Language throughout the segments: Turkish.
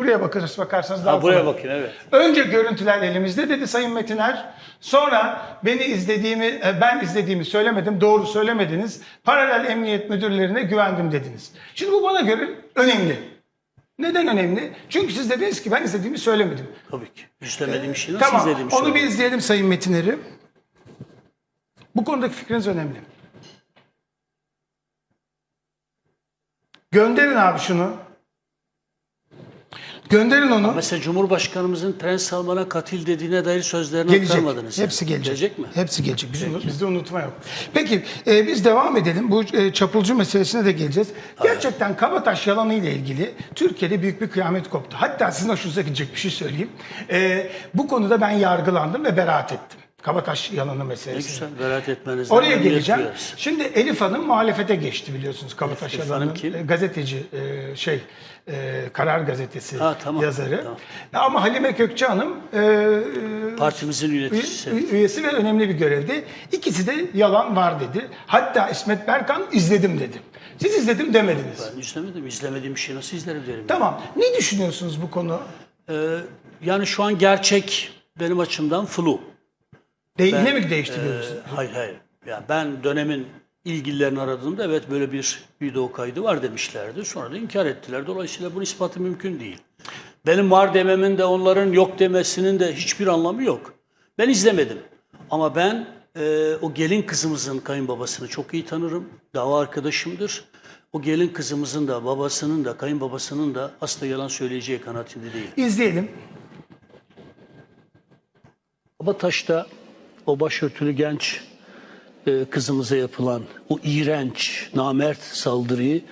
Buraya bakarız, bakarsanız daha Ha, buraya kolay. bakın evet. Önce görüntüler elimizde dedi Sayın Metiner. Sonra beni izlediğimi, e, ben izlediğimi söylemedim, doğru söylemediniz. Paralel emniyet müdürlerine güvendim dediniz. Şimdi bu bana göre önemli. Neden önemli? Çünkü siz dediniz ki ben izlediğimi söylemedim. Tabii ki. İstemediğim bir şey nasıl Tamam, izlediğimi onu bir izleyelim Sayın Metiner'i. Bu konudaki fikriniz önemli. Gönderin abi şunu. Gönderin onu. Mesela Cumhurbaşkanımızın Prens Salman'a katil dediğine dair sözlerini Gelecek. aktarmadınız. Hepsi gelecek. Gelecek mi? Hepsi gelecek. Biz unut- bizde unutma yok. Peki e, biz devam edelim. Bu e, çapulcu meselesine de geleceğiz. Gerçekten Kabataş yalanı ile ilgili Türkiye'de büyük bir kıyamet koptu. Hatta sizin hoşunuza gidecek bir şey söyleyeyim. E, bu konuda ben yargılandım ve beraat ettim. Kabataş yalanı meselesi. güzel beraat etmenizden Oraya geleceğim. duyarız. Şimdi Elif Hanım muhalefete geçti biliyorsunuz Kabataş Elif Yalan'ın Hanım kim? e, gazeteci e, şey e, Karar Gazetesi Ha, tamam, yazarı. tamam. Ama Halime Kökçe Hanım e, Partimizin yöneticisi. Üy- üyesi ve önemli bir görevdi. İkisi de yalan var dedi. Hatta İsmet Berkan izledim dedi. Siz izledim demediniz. Ben izlemedim. İzlemediğim bir şey nasıl izlerim derim. Tamam. Ne düşünüyorsunuz bu konu? Ee, yani şu an gerçek benim açımdan flu. De yine mi değiştiriyorsunuz? Ee, hayır hayır. Ya ben dönemin ilgililerini aradığımda evet böyle bir video kaydı var demişlerdi. Sonra da inkar ettiler. Dolayısıyla bunun ispatı mümkün değil. Benim var dememin de onların yok demesinin de hiçbir anlamı yok. Ben izlemedim. Ama ben e, o gelin kızımızın kayınbabasını çok iyi tanırım. Dava arkadaşımdır. O gelin kızımızın da babasının da kayınbabasının da asla yalan söyleyeceği kanaatinde değil. İzleyelim. Kabataş'ta o başörtülü genç e, kızımıza yapılan o iğrenç, namert saldırıyı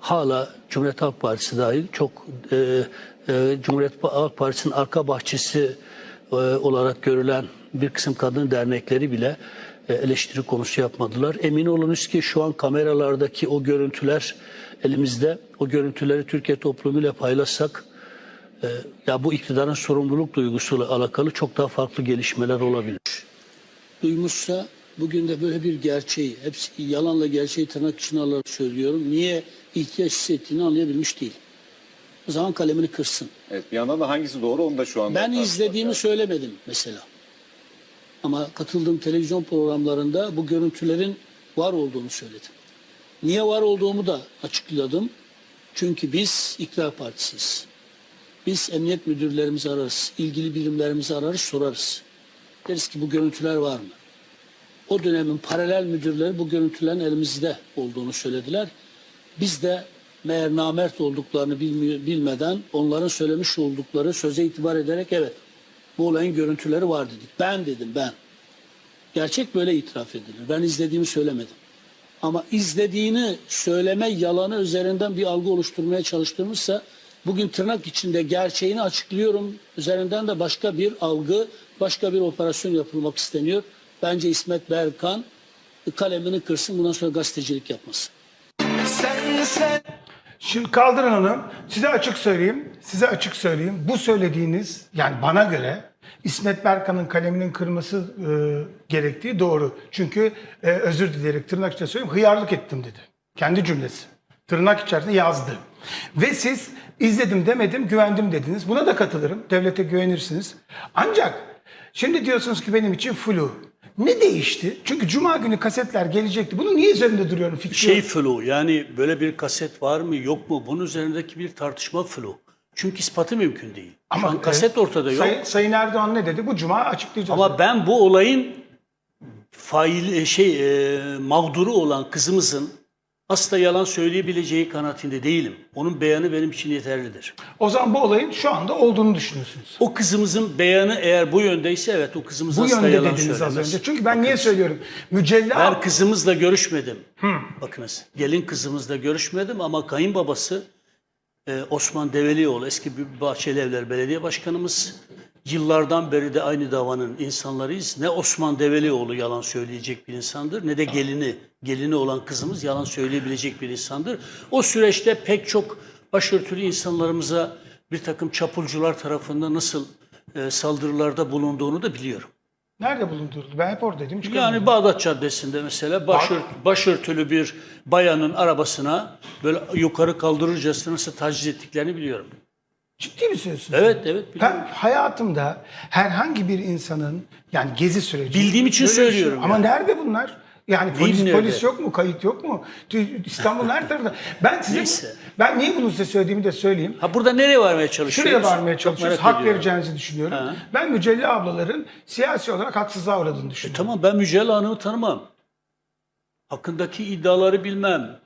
hala Cumhuriyet Halk Partisi dahil çok e, e, Cumhuriyet Halk Partisi'nin arka bahçesi e, olarak görülen bir kısım kadın dernekleri bile e, eleştiri konusu yapmadılar. Emin olunuz ki şu an kameralardaki o görüntüler elimizde. O görüntüleri Türkiye toplumuyla paylaşsak ya bu iktidarın sorumluluk duygusuyla alakalı çok daha farklı gelişmeler olabilir. Duymuşsa bugün de böyle bir gerçeği, hepsi yalanla gerçeği tırnak içine alarak söylüyorum. Niye ihtiyaç hissettiğini anlayabilmiş değil. O zaman kalemini kırsın. Evet bir yandan da hangisi doğru onu da şu anda Ben izlediğimi lazım. söylemedim mesela. Ama katıldığım televizyon programlarında bu görüntülerin var olduğunu söyledim. Niye var olduğumu da açıkladım. Çünkü biz iktidar partisiyiz. Biz emniyet müdürlerimizi ararız, ilgili birimlerimizi ararız, sorarız. Deriz ki bu görüntüler var mı? O dönemin paralel müdürleri bu görüntülerin elimizde olduğunu söylediler. Biz de meğer namert olduklarını bilmeden onların söylemiş oldukları söze itibar ederek evet bu olayın görüntüleri var dedik. Ben dedim ben. Gerçek böyle itiraf edilir. Ben izlediğimi söylemedim. Ama izlediğini söyleme yalanı üzerinden bir algı oluşturmaya çalıştığımızsa bugün tırnak içinde gerçeğini açıklıyorum. Üzerinden de başka bir algı, başka bir operasyon yapılmak isteniyor. Bence İsmet Berkan kalemini kırsın bundan sonra gazetecilik yapmasın. Şimdi kaldırın onu. Size açık söyleyeyim. Size açık söyleyeyim. Bu söylediğiniz yani bana göre İsmet Berkan'ın kaleminin kırması e, gerektiği doğru. Çünkü e, özür dileyerek tırnak içinde söyleyeyim hıyarlık ettim dedi. Kendi cümlesi. Tırnak içerisinde yazdı. Ve siz izledim demedim güvendim dediniz. Buna da katılırım. Devlete güvenirsiniz. Ancak şimdi diyorsunuz ki benim için flu. Ne değişti? Çünkü cuma günü kasetler gelecekti. Bunu niye üzerinde duruyorum fikri? Şey flu yani böyle bir kaset var mı yok mu bunun üzerindeki bir tartışma flu. Çünkü ispatı mümkün değil. Şu an kaset ortada yok. Sayın, Sayın Erdoğan ne dedi? Bu cuma açıklayacağız. Ama ben bu olayın fail şey e, mağduru olan kızımızın asla yalan söyleyebileceği kanaatinde değilim. Onun beyanı benim için yeterlidir. o zaman bu olayın şu anda olduğunu düşünüyorsunuz. O kızımızın beyanı eğer bu yöndeyse evet o kızımız Bu asla yönde yalan dediniz söylemez. az önce. Çünkü ben niye söylüyorum? Mücella Ben kızımızla görüşmedim. Bakınız gelin kızımızla görüşmedim ama kayınbabası e, Osman Develioğlu eski Bahçelievler Belediye Başkanımız. Yıllardan beri de aynı davanın insanlarıyız. Ne Osman Develioğlu yalan söyleyecek bir insandır ne de gelini, gelini olan kızımız yalan söyleyebilecek bir insandır. O süreçte pek çok başörtülü insanlarımıza bir takım çapulcular tarafından nasıl e, saldırılarda bulunduğunu da biliyorum. nerede bulunduruldu? Ben hep oradaydım. Yani. Bağdat Caddesi'nde mesela başört, başörtülü bir bayanın arabasına böyle yukarı kaldırırcasına nasıl taciz ettiklerini biliyorum. Ciddi mi söylüyorsunuz? Evet evet. biliyorum. Ben hayatımda herhangi bir insanın yani gezi süreci... Bildiğim için şey- söylüyorum Ama yani. nerede bunlar? Yani polis Bilmiyorum. polis yok mu? Kayıt yok mu? İstanbul'un her tarafında. Ben size Neyse. ben niye bunu size söylediğimi de söyleyeyim. Ha burada nereye varmaya çalışıyoruz? Şuraya varmaya çalışıyoruz. Hak ediyorum. vereceğinizi düşünüyorum. Ha. Ben Mücella ablaların siyasi olarak haksızlığa uğradığını düşünüyorum. Tamam ben Mücella Hanım'ı tanımam. Hakkındaki iddiaları bilmem.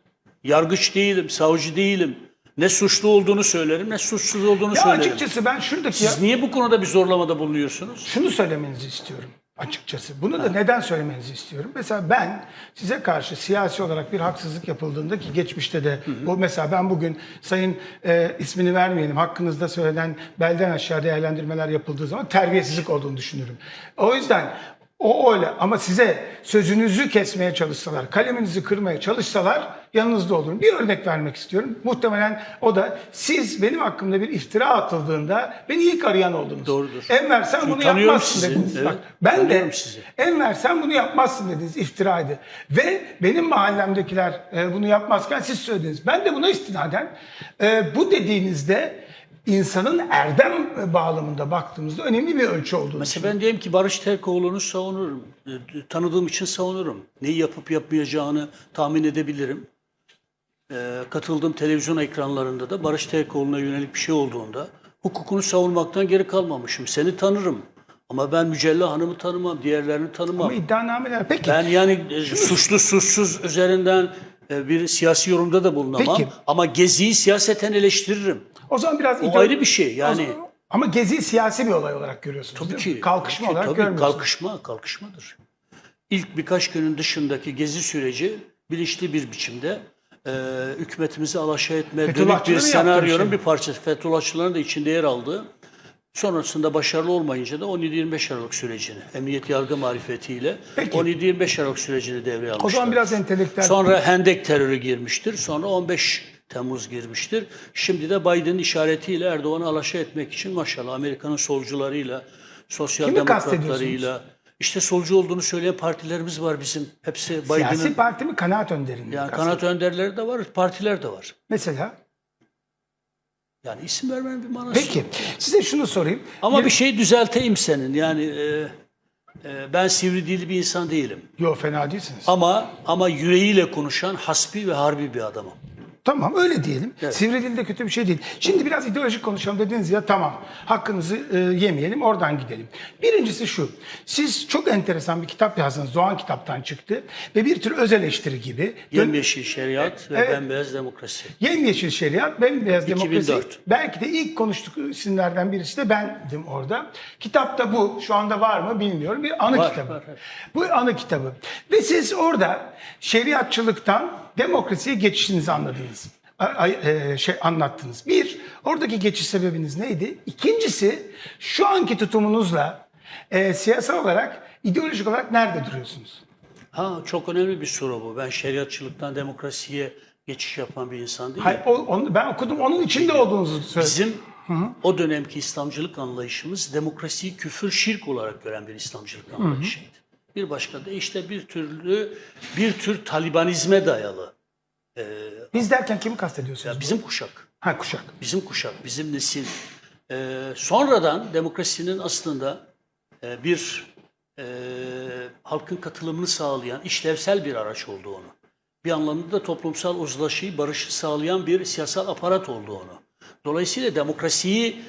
Yargıç değilim, savcı değilim. Ne suçlu olduğunu söylerim, ne suçsuz olduğunu Ya söylerim. açıkçası ben şuradaki Siz niye bu konuda bir zorlamada bulunuyorsunuz? şunu söylemenizi istiyorum açıkçası. Bunu da neden söylemenizi istiyorum? Mesela ben size karşı siyasi olarak bir haksızlık yapıldığında ki geçmişte de bu mesela ben bugün sayın e, ismini vermeyelim hakkınızda söylenen belden aşağı değerlendirmeler yapıldığı zaman terbiyesizlik olduğunu düşünürüm. O yüzden o öyle ama size sözünüzü kesmeye çalışsalar, kaleminizi kırmaya çalışsalar yanınızda olurum. Bir örnek vermek istiyorum. Muhtemelen o da siz benim hakkımda bir iftira atıldığında beni ilk arayan oldunuz. Doğrudur. Enver sen Çünkü bunu yapmazsın sizi. dediniz. Evet, Bak, ben de sizi. Enver sen bunu yapmazsın dediniz iftiraydı. Ve benim mahallemdekiler e, bunu yapmazken siz söylediniz. Ben de buna istinaden e, bu dediğinizde insanın erdem e, bağlamında baktığımızda önemli bir ölçü olduğunu Mesela ben diyelim ki Barış Terkoğlu'nu savunurum. E, Tanıdığım için savunurum. Neyi yapıp yapmayacağını tahmin edebilirim. E, katıldığım televizyon ekranlarında da Barış Terkoğlu'na yönelik bir şey olduğunda hukukunu savunmaktan geri kalmamışım. Seni tanırım. Ama ben Mücella Hanım'ı tanımam, diğerlerini tanımam. Ama iddianameler peki. Ben yani e, suçlu suçsuz üzerinden e, bir siyasi yorumda da bulunamam. Peki. Ama Gezi'yi siyaseten eleştiririm. o zaman biraz O iddia- ayrı bir şey, yani. Zaman- ama gezi siyasi bir olay olarak görüyorsunuz. Tabii ki. Kalkışma tabii olarak tabii, görmüyorsunuz. Kalkışma, kalkışmadır. İlk birkaç günün dışındaki gezi süreci bilinçli bir biçimde e, hükümetimizi alaşağı etmeye dönük bir senaryonun şey. bir parçası. Fethullahçıların da içinde yer aldığı. Sonrasında başarılı olmayınca da 17-25 Aralık sürecini, emniyet yargı marifetiyle Peki. 17-25 Aralık sürecini devreye almışlar. O zaman biraz entelektüel. Sonra Hendek terörü girmiştir. Sonra 15 Temmuz girmiştir. Şimdi de Biden'ın işaretiyle Erdoğan'ı alaşağı etmek için maşallah Amerika'nın solcularıyla, sosyal Kimi demokratlarıyla, işte solcu olduğunu söyleyen partilerimiz var bizim. Hepsi Siyasi Biden'ın parti mi kanaat önderinin yani kanat önderleri de var, partiler de var. Mesela. Yani isim vermenin bir manası Peki yok. size şunu sorayım. Ama bir şey düzelteyim senin. Yani e, e, ben sivri dilli bir insan değilim. Yok fena değilsiniz. Ama ama yüreğiyle konuşan hasbi ve harbi bir adamım. Tamam öyle diyelim. Evet. Sivri dilde kötü bir şey değil. Şimdi biraz ideolojik konuşalım dediniz ya tamam hakkınızı e, yemeyelim oradan gidelim. Birincisi şu. Siz çok enteresan bir kitap yazdınız. Doğan kitaptan çıktı. Ve bir tür öz eleştiri gibi. Yemyeşil şeriat ve Evet. bembeyaz demokrasi. Yemyeşil şeriat, bembeyaz demokrasi. 2004. Belki de ilk konuştuk isimlerden birisi de bendim orada. Kitapta bu. Şu anda var mı bilmiyorum. Bir anı Var, kitabı. var, var. Bu anı kitabı. Ve siz orada şeriatçılıktan demokrasiye geçişinizi anladınız. E, şey anlattınız. Bir, oradaki geçiş sebebiniz neydi? İkincisi, şu anki tutumunuzla e, siyasal olarak, ideolojik olarak nerede duruyorsunuz? Ha çok önemli bir soru bu. Ben şeriatçılıktan demokrasiye geçiş yapan bir insan değilim. Hayır, o, onu, ben okudum, onun içinde olduğunuzu söyledim. Bizim o dönemki İslamcılık anlayışımız demokrasiyi küfür, şirk olarak gören bir İslamcılık anlayışıydı. Bir başka da işte bir türlü bir tür talibanizme dayalı. Biz derken kimi kastediyorsunuz? Ya bizim kuşak. Ha kuşak. bizim kuşak, bizim nesil e, sonradan demokrasinin aslında e, bir e, halkın katılımını sağlayan işlevsel bir araç olduğunu, bir anlamda da toplumsal uzlaşıyı, barışı sağlayan bir siyasal aparat olduğunu. Dolayısıyla demokrasiyi